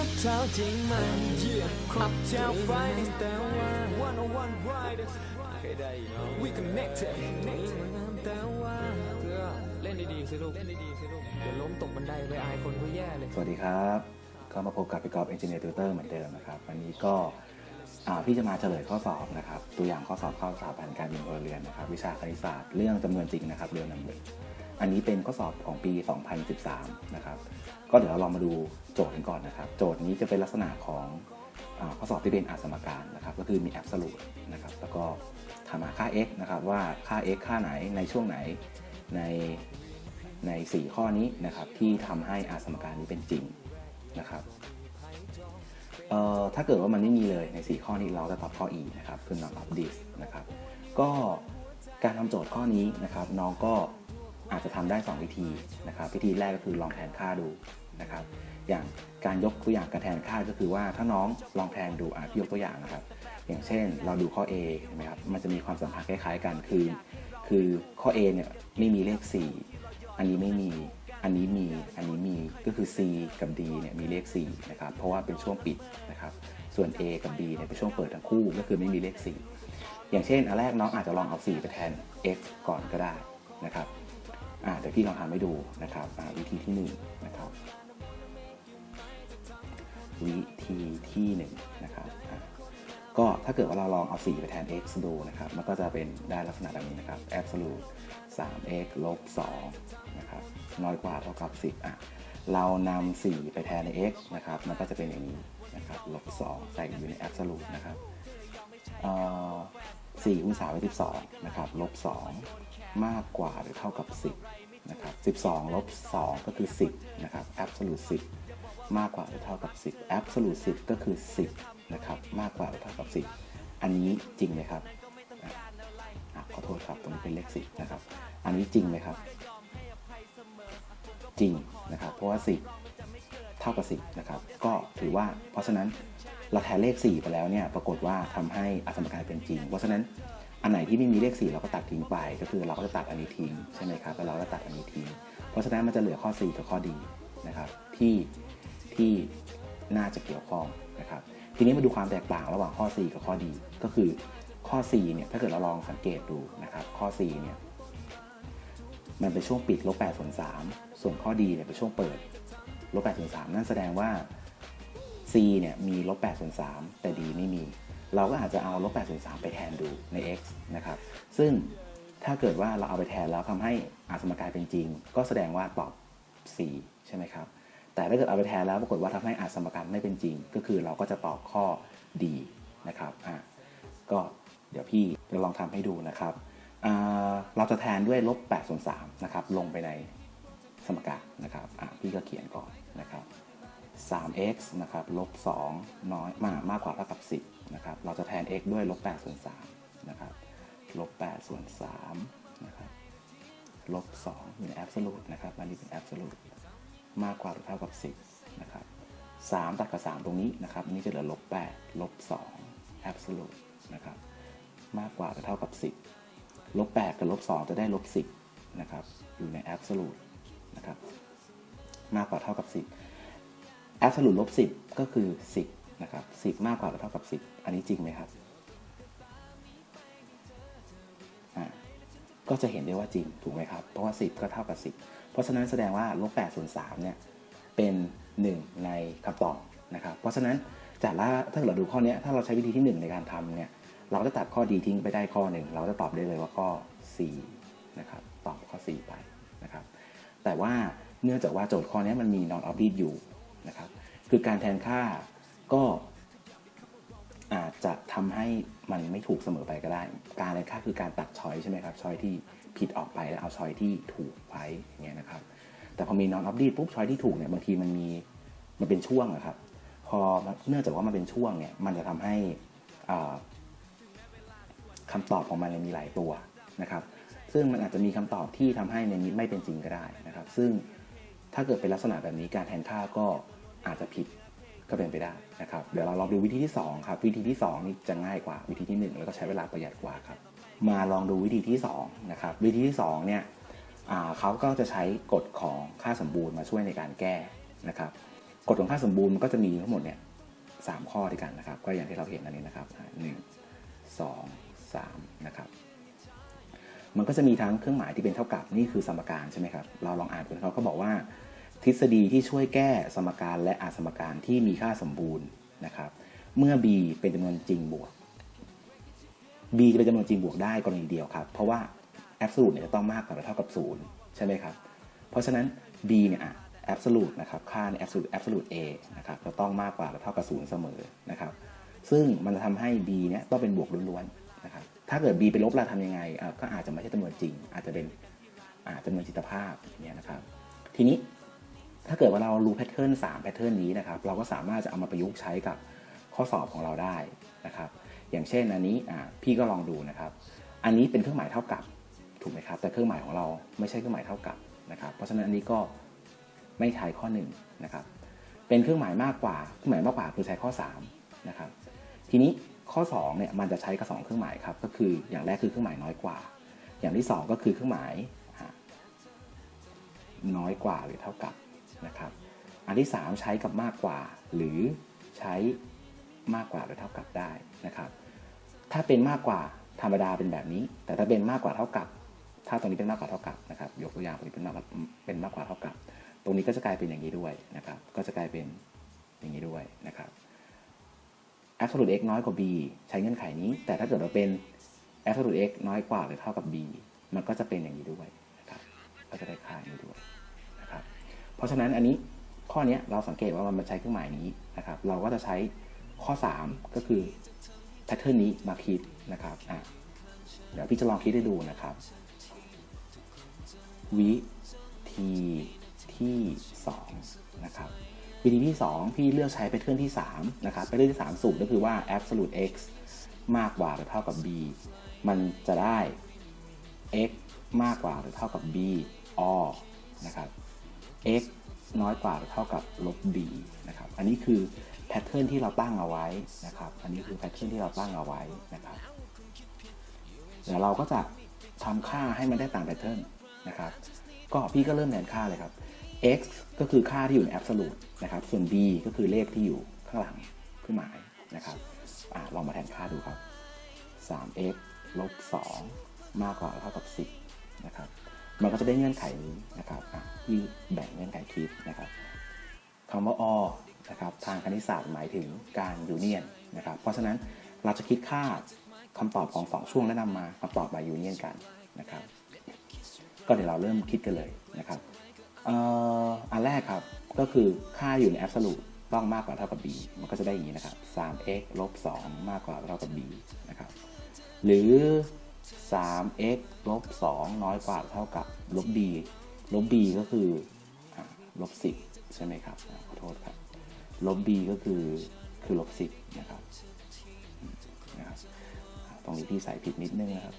Uptown จริงไหม Uptown Friday แต่ว่า one on one Friday เคยได้เนาะ We connected แต่ว่าเธอเล่นดีๆสิลูกเล่นดีๆสิลูกเดี๋ยวล้มตกบันไดไปอายคนก็แย่เลยสวัสดีครับก็มาพบกับพี่กอล์ฟเอนจิเนียร์ติวเตอร์เหมือนเดิมนะครับวันนี้ก็พี่จะมาเฉลยข้อสอบนะครับตัวอย่างข้อสอบเข้าสถาบันการบินพลเรือนนะครับวิชาคณิตศาสตร์เรื่องจำนวนจริงนะครับเรียลนัมเบอร์ อันนี้เป็นข้อสอบของปี 2013 นะครับ ก็เดี๋ยวเราลองมาดูโจทย์กันก่อนนะครับ โจทย์นี้จะเป็นลักษณะของอข้อสอบที่เป็นอาสมการนะครับ ก็คือมี absolute นะครับ แล้วก็ถามหาค่า x นะครับว่าค่า x ค่าไหนในช่วงไหนในใน 4 ข้อนี้นะครับที่ทำให้อาสมการนี้เป็นจริงนะครับเอ่อถ้าเกิดว่ามันไม่มีเลยใน 4 ข้อนี้เราจะตอบข้อ e นะครับคือ not of this นะครับ ก็การทำโจทย์ข้อนี้นะครับน้องก็ อาจจะทำได้ 2 วิธีนะครับวิธีแรกก็คือลองแทนค่าดูนะครับอย่างการยกตัวอย่างการแทนค่าก็คือว่าถ้าน้องลองแทนดูอะพี่ยกตัวอย่างนะครับ อย่างเช่นเราดูข้อ A เห็นไหมครับมันจะมีความสัมพันธ์คล้าย ๆ กันคือ คือข้อ A เนี่ยไม่มีเลข 4 อันนี้ไม่มีอันนี้มีอันนี้มีก็คือ C กับ D เนี่ยมีเลข4นะครับเพราะว่าเป็นช่วงปิดนะครับส่วน A กับ B เนี่ยเป็นช่วงเปิดทั้งคู่ก็คือไม่มีเลข 4 อย่างเช่นอันแรกน้องอาจจะลองเอา 4 ไปแทน x ก่อนก็ได้นะครับ เดี๋ยวพี่ลองทำให้ดูนะครับวิธีที่1นะครับวิธีที่1นะครับก็ถ้าเกิดว่าเราลองเอา 4 ไปแทน x ดูนะครับ มันก็จะเป็นได้ลักษณะแบบนี้นะครับ absolute 3x ลบ2นะครับ น้อยกว่าเท่ากับ 10 อะ เรานำ4ไปแทนใน x นะครับ มันก็จะเป็นอย่างนี้นะครับ ลบ2ใส่อยู่ใน absolute นะครับ 4คูณ3เป็น12นะครับลบ2 มากกว่าหรือเท่ากับ 10นะครับ12ลบ2ก็คือ 10นะครับ absolute 10 มากกว่าหรือเท่ากับ 10 absolute 10 ก็คือ 10นะครับมากกว่าหรือเท่ากับ 10 อันนี้จริงไหมครับอขอโทษครับตรงนี้เป็นเลข 10นะครับอันนี้จริงไหมครับจริงนะครับเพราะว่า 10 เท่ากับ 10นะครับก็ถือว่าเพราะฉะนั้น เราแทนเลข 4 ไปแล้วเนี่ยปรากฏว่าทำให้อสมการเป็นจริง เพราะฉะนั้นอันไหนที่ไม่มีเลข 4 เราก็ตัดทิ้งไป ก็คือเราก็จะตัดอันนี้ทิ้งใช่ไหมครับแล้วเราก็ตัดอันนี้ทิ้ง เพราะฉะนั้นมันจะเหลือข้อ 4 กับข้อดีนะครับที่ที่น่าจะเกี่ยวข้องนะครับทีนี้มาดูความแตกต่างระหว่างข้อ 4 กับข้อดีก็คือข้อ 4 เนี่ย ถ้าเกิดเราลองสังเกตดูนะครับ ข้อ 4 เนี่ย มันเป็นช่วงปิดลบ8ส่วน3ส่วนข้อดีเนี่ยเป็นช่วงเปิดลบ8ส่วน3นั่นแสดงว่า c เนี่ยมีลบ8ส่วน3แต่ d ไม่มี เราก็อาจจะเอาลบ8ส่วน3ไปแทนดูใน x นะครับ ซึ่งถ้าเกิดว่าเราเอาไปแทนแล้วทำให้อาสมการเป็นจริง ก็แสดงว่าตอบ c ใช่ไหมครับ แต่ถ้าเกิดเอาไปแทนแล้วปรากฏว่าทำให้อาสมการไม่เป็นจริง ก็คือเราก็จะตอบข้อ d นะครับอะก็เดี๋ยวพี่จะลองทำให้ดูนะครับเราจะแทนด้วยลบ8ส่วน3นะครับ ลงไปในสมการนะครับอะพี่ก็เขียนก่อนนะครับ 3x นะครับลบ2น้อยมากมากกว่าเท่ากับ 10นะครับเราจะแทน x ด้วยลบ8ส่วน3นะครับลบ8ส่วน3นะครับลบ2อยู่ใน absolute นะครับอันนี้เป็น absolute มากกว่าหรือเท่ากับ 10นะครับ3ตัดกับ 3 ตรงนี้นะครับนี่จะเหลือลบ8ลบ2 absolute นะครับมากกว่าหรือเท่ากับ 10ลบ8กับลบ2จะได้ลบ10นะครับอยู่ใน absolute นะครับมากกว่าเท่ากับ 10 absolute ลบ10 ก็คือ 10 นะครับ 10 มากกว่าหรือเท่ากับ 10 อันนี้จริงไหมครับ ก็จะเห็นได้ว่าจริงถูกไหมครับ เพราะว่า 10 ก็เท่ากับ 10 เพราะฉะนั้นแสดงว่าลบ8ส่วน3เนี่ยเป็น 1 ในคำตอบนะครับ เพราะฉะนั้นจากละถ้าเราดูข้อนี้ถ้าเราใช้วิธีที่ 1 ในการทำเนี่ยเราจะตัดข้อดีทิ้งไปได้ข้อหนึ่งเราจะตอบได้เลยว่าข้อ 4 นะครับ ตอบข้อ 4 ไปนะครับ แต่ว่าเนื่องจากว่าโจทย์ข้อนี้มันมี non of it อยู่ นะครับ คือการแทนค่าก็อาจจะทำให้มันไม่ถูกเสมอไปก็ได้ การแทนค่าคือการตัดช้อยใช่ไหมครับช้อยที่ผิดออกไปแล้วเอาช้อยที่ถูกไว้อย่างเงี้ยนะครับ แต่พอมี non of it ปุ๊บช้อยที่ถูกเนี่ยบางทีมันมีมันเป็นช่วงอะครับพอเนื่องจากว่ามันเป็นช่วงเนี่ยมันจะทำให้อ่าคำตอบของมันเนี่ยมีหลายตัวนะครับ ซึ่งมันอาจจะมีคำตอบที่ทำให้ในนี้ไม่เป็นจริงก็ได้นะครับ ซึ่งถ้าเกิดเป็นลักษณะแบบนี้การแทนค่าก็ อาจจะผิดก็เป็นไปได้นะครับ เดี๋ยวเราลองดูวิธีที่ 2 ครับ วิธีที่ 2 นี่จะง่ายกว่าวิธีที่ 1 แล้วก็ใช้เวลาประหยัดกว่าครับ มาลองดูวิธีที่2นะครับ วิธีที่2เนี่ยเขาก็จะใช้กฎของค่าสมบูรณ์มาช่วยในการแก้นะครับ กฎของค่าสมบูรณ์มันก็จะมีทั้งหมดเนี่ยสามข้อด้วยกันนะครับ ก็อย่างที่เราเห็นอันนี้นะครับหนึ่งสองสามนะครับ มันก็จะมีทั้งเครื่องหมายที่เป็นเท่ากับนี่คือสมการใช่ไหมครับ เราลองอ่านดูเขาก็บอกว่า ทฤษฎีที่ช่วยแก้สมการและอาสมการที่มีค่าสมบูรณ์นะครับ เมื่อ b เป็นจำนวนจริงบวก b จะเป็นจำนวนจริงบวกได้กรณีเดียวครับ เพราะว่า absolute เนี่ยจะต้องมากกว่าหรือเท่ากับ 0 ใช่ไหมครับ เพราะฉะนั้น b เนี่ยอะ absolute นะครับ ค่าใน absolute absolute a นะครับจะต้องมากกว่าหรือเท่ากับ 0 เสมอนะครับ ซึ่งมันจะทำให้ b เนี่ยต้องเป็นบวกล้วนๆนะครับ ถ้าเกิด b เป็นลบเราทำยังไง ก็อาจจะไม่ใช่จำนวนจริง อาจจะเป็นจำนวนจิตภาพเนี่ยนะครับ ทีนี้ ถ้าเกิดว่าเรารู้แพทเทิร์น3แพทเทิร์นนี้นะครับ เราก็สามารถจะเอามาประยุกต์ใช้กับข้อสอบของเราได้นะครับ อย่างเช่นอันนี้พี่ก็ลองดูนะครับ อันนี้เป็นเครื่องหมายเท่ากับถูกไหมครับ แต่เครื่องหมายของเราไม่ใช่เครื่องหมายเท่ากับนะครับ เพราะฉะนั้นอันนี้ก็ไม่ใช้ข้อ1นงนะครับ เป็นเครื่องหมายมากกว่า เครื่องหมายมากกว่าคือใช้ข้อ3นะครับ ทีนี้ข้อ2เนี่ยมันจะใช้กับสองเครื่องหมายครับ ก็คืออย่างแรกคือเครื่องหมายน้อยกว่า อย่างที่สองก็คือเครื่องหมายน้อยกว่าหรือเท่ากับ นะครับ อันที่ 3 ใช้กับมากกว่า หรือใช้มากกว่าหรือเท่ากับได้นะครับ ถ้าเป็นมากกว่าธรรมดาเป็นแบบนี้ แต่ถ้าเป็นมากกว่าเท่ากับ ถ้าตรงนี้เป็นมากกว่าเท่ากับนะครับ ยกตัวอย่างตรงนี้เป็นมากกว่าเป็นมากกว่าเท่ากับ ตรงนี้ก็จะกลายเป็นอย่างนี้ด้วยนะครับ ก็จะกลายเป็นอย่างนี้ด้วยนะครับ absolute x น้อยกว่า b ใช้เงื่อนไขนี้ แต่ถ้าเกิดเราเป็น absolute x น้อยกว่าหรือเท่ากับ b มันก็จะเป็นอย่างนี้ด้วยนะครับ ก็จะได้ค่านี้ด้วย เพราะฉะนั้นอันนี้ข้อนี้เราสังเกตว่ามันใช้เครื่องหมายนี้นะครับ เราก็จะใช้ข้อ 3 ก็คือแพทเทิร์นนี้มาคิดนะครับอะเดี๋ยวพี่จะลองคิดให้ดูนะครับ วิธีที่2นะครับวิธีที่ 2 พี่เลือกใช้แพทเทิร์นที่3นะครับแพทเทิร์นที่ 3 สูตรก็คือว่า absolute x มากกว่าหรือเท่ากับ b มันจะได้ x มากกว่าหรือเท่ากับ b or นะครับ x น้อยกว่าหรือเท่ากับลบ b นะครับ อันนี้คือแพทเทิร์นที่เราตั้งเอาไว้นะครับ อันนี้คือแพทเทิร์นที่เราตั้งเอาไว้นะครับ เดี๋ยวเราก็จะทำค่าให้มันได้ตามแพทเทิร์นนะครับ ก็พี่ก็เริ่มแทนค่าเลยครับ x ก็คือค่าที่อยู่ใน absolute นะครับ ส่วน b ก็คือเลขที่อยู่ข้างหลังเครื่องหมายนะครับอลองมาแทนค่าดูครับ 3x ลบ2มากกว่าหรือเท่ากับ 10 นะครับ มันก็จะได้เงื่อนไขนี้นะครับที่แบ่งเงื่อนไขคิดนะครับคำว่า or นะครับทางคณิตศาสตร์หมายถึงการยูเนียนนะครับเพราะฉะนั้นเราจะคิดค่าคำตอบของสองช่วงและนำมาคำตอบมายูเนียนกันนะครับ ก็เดี๋ยวเราเริ่มคิดกันเลยนะครับอันแรกครับก็คือค่าอยู่ใน absolute ต้องมากกว่าเท่ากับ b มันก็จะได้อย่างนี้นะครับ 3x ลบ2มากกว่าเท่ากับ b นะครับ หรือ 3x ลบ2น้อยกว่าเท่ากับลบ b ลบ b ก็คือลบ 10 ใช่ไหมครับขอโทษครับ ลบ b ก็คือคือลบ 10นะครับนะครับ ตรงนี้พี่ใส่ผิดนิดนึงนะครับ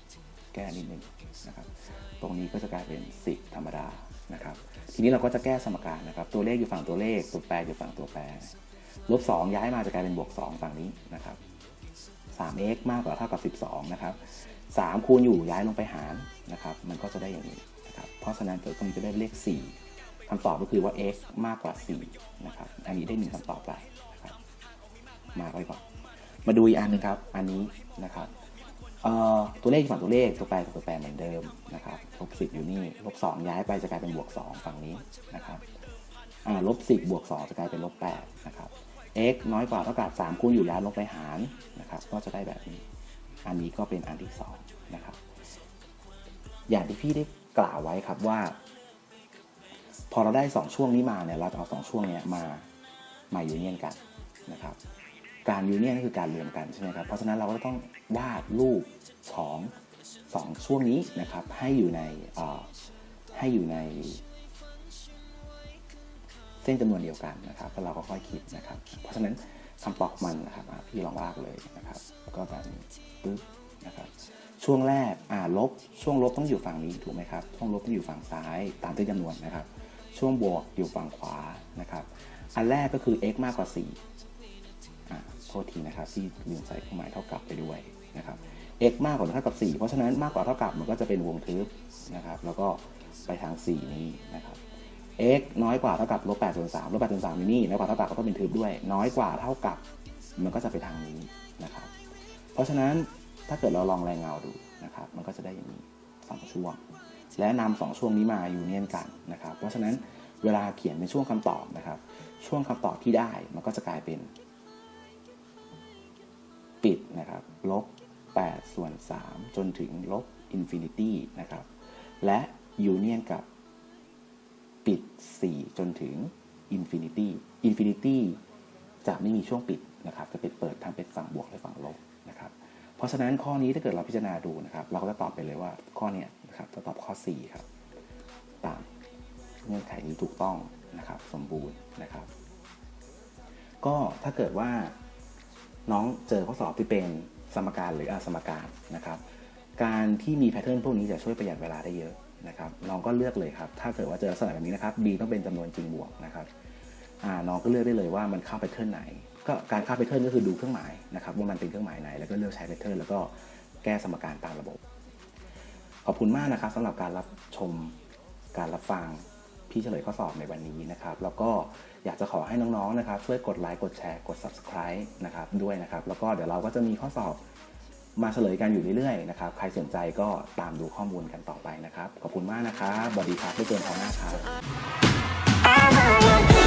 แก้นิดนึงนะครับ ตรงนี้ก็จะกลายเป็น 10 ธรรมดานะครับ ทีนี้เราก็จะแก้สมการนะครับ ตัวเลขอยู่ฝั่งตัวเลข ตัวแปรอยู่ฝั่งตัวแปร ลบ 2 ย้ายมาจะกลายเป็นบวก 2 ฝั่งนี้นะครับ 3x มากกว่าเท่ากับ 12 นะครับ 3 คูณอยู่ย้ายลงไปหารนะครับ มันก็จะได้อย่างนี้นะครับ เพราะฉะนั้นตัวตรงนี้จะได้เลข 4คำตอบก็คือว่า x มากกว่า 4 นะครับ อันนี้ได้หนึ่งคำตอบไปนะครับ มาไว้ก่อน มาดูอีกอันหนึงครับ อันนี้นะครับตัวเลขฝั่งตัวเลขตัวแปรกับตัวแปรเหมือนเดิมนะครับลบสิบอยู่นี่ลบสองย้ายไปจะกลายเป็นบวกสองฝั่งนี้นะครับลบสิบบวกสองจะกลายเป็นลบแปดนะครับ x น้อยกว่าเท่ากับสามคูณอยู่ย้ายลงไปหารนะครับ ก็จะได้แบบนี้ อันนี้ก็เป็นอันที่สองนะครับ อย่างที่พี่ได้กล่าวไว้ครับว่า พอเราได้สองช่วงนี้มาเนี่ยเราจะเอาสองช่วงเนี้ยมามายูเนียนกันนะครับ การยูเนียนก็คือการรวมกันใช่ไหมครับ เพราะฉะนั้นเราก็ต้องวาดรูปของสองช่วงนี้นะครับ ให้อยู่ในให้อยู่ในเส้นจำนวนเดียวกันนะครับแล้วเราก็ค่อยคิดนะครับ เพราะฉะนั้น คำตอบมันนะครับพี่ลองวาดเลยนะครับก็แบบนี้ปึ๊บนะครับช่วงแรกอ่าลบช่วงลบต้องอยู่ฝั่งนี้ถูกไหมครับช่วงลบต้องอยู่ฝั่งซ้ายตามที่จำนวนนะครับ ช่วงบวกอยู่ฝั่งขวานะครับ อันแรกก็คือ x มากกว่า4อ่าโทษทีนะครับที่ลืมใส่เครื่องหมายเท่ากับไปด้วยนะครับ x มากกว่าหรือเท่ากับ 4 เพราะฉะนั้นมากกว่าเท่ากับมันก็จะเป็นวงทึบนะครับ แล้วก็ไปทาง 4 นี้นะครับ x น้อยกว่าเท่ากับลบ8ส่วน3ลบ8ส่วน3อยู่นี่น้อยกว่าเท่ากับก็ต้องเป็นทึบด้วย น้อยกว่าเท่ากับมันก็จะไปทางนี้นะครับ เพราะฉะนั้นถ้าเกิดเราลองแรงเงาดูนะครับ มันก็จะได้อย่างนี้สองช่วง และนำสองช่วงนี้มายูเนียนกันนะครับ เพราะฉะนั้นเวลาเขียนเป็นช่วงคำตอบนะครับ ช่วงคำตอบที่ได้มันก็จะกลายเป็น ปิดนะครับลบ8ส่วน3จนถึงลบอินฟินิตี้นะครับ และยูเนียนกับ ปิด 4 จนถึงอินฟินิตี้อินฟินิตี้จะไม่มีช่วงปิดนะครับ จะเป็นเปิดทั้งเป็นฝั่งบวกและฝั่งลบนะครับ เพราะฉะนั้นข้อนี้ถ้าเกิดเราพิจารณาดูนะครับ เราก็จะตอบไปเลยว่าข้อเนี้ยนะครับจะตอบข้อ 4 ครับ ตามเงื่อนไขนี้ถูกต้องนะครับสมบูรณ์นะครับ ก็ถ้าเกิดว่าน้องเจอข้อสอบที่เป็นสมการหรืออสมการนะครับ การที่มีแพทเทิร์นพวกนี้จะช่วยประหยัดเวลาได้เยอะ นะครับน้องก็เลือกเลยครับ ถ้าเกิดว่าเจอลักษณะแบบนี้นะครับ b ต้องเป็นจำนวนจริงบวกนะครับน้องก็เลือกได้เลยว่ามันเข้าแพทเทิร์นไหน ก็การเข้าแพทเทิร์นก็คือดูเครื่องหมายนะครับว่ามันเป็นเครื่องหมายไหน แล้วก็เลือกใช้แพทเทิร์นแล้วก็แก้สมการตามระบบ ขอบคุณมากนะครับสำหรับการรับชมการรับฟังพี่เฉลยข้อสอบในวันนี้นะครับ แล้วก็อยากจะขอให้น้องๆนะครับ ช่วยกดไลค์กดแชร์กด subscribe นะครับด้วยนะครับ แล้วก็เดี๋ยวเราก็จะมีข้อสอบ มาเฉลยกันอยู่เรื่อยๆนะครับ ใครสนใจก็ตามดูข้อมูลกันต่อไปนะครับ ขอบคุณมากนะครับสวัสดีครับไม่เกินพอหน้าครับ